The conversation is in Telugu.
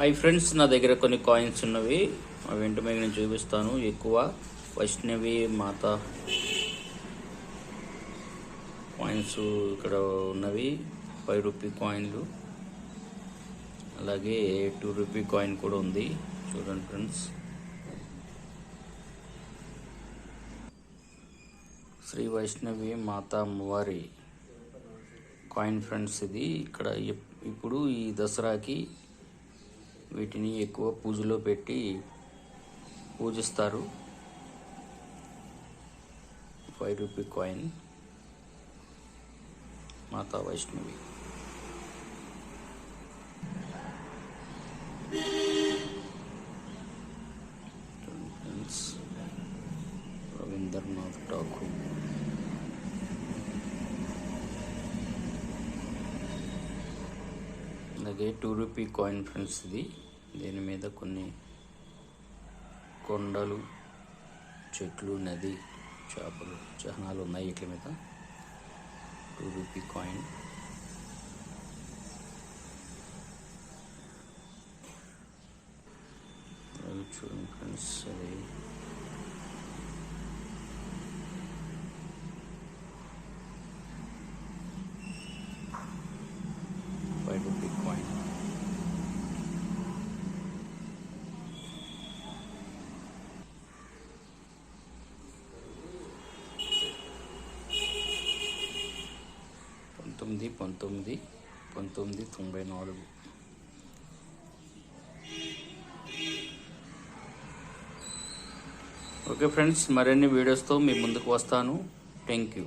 హాయ్ ఫ్రెండ్స్ నా దగ్గర కొన్ని కాయిన్స్ ఉన్నవి. అవి ఏంటో మీకు నేను చూపిస్తాను. ఎక్కువ వైష్ణవి మాత కాయిన్స్ ఇక్కడ ఉన్నవి. ఫైవ్ రూపీ కాయిన్లు. అలాగే టూ రూపీ కాయిన్ కూడా ఉంది. చూడండి ఫ్రెండ్స్. శ్రీ వైష్ణవి మాత అమ్మవారి కాయిన్ ఫ్రెండ్స్ ఇది. ఇక్కడ ఇప్పుడు ఈ దసరాకి వీటిని ఎక్కువ పూజలో పెట్టి పూజిస్తారు. Five rupee coin Mata Vaishnavi. Rabindranath Tagore అలాగే టూ రూపీ కాయిన్ ఫ్రెండ్స్ ఇది. దీని మీద కొన్ని కొండలు చెట్లు నది చేపలు చిహ్నాలు ఉన్నాయి వీటి మీద. టూ రూపీ కాయిన్ చూడండి ఫ్రెండ్స్ అది ఫైవ్ రూపీ కాయిన్ పంతొమ్మిది పంతొమ్మిది పంతొమ్మిది తొంభై నాలుగు. ఓకే ఫ్రెండ్స్ మరిన్ని వీడియోస్తో మీ ముందుకు వస్తాను. Thank you.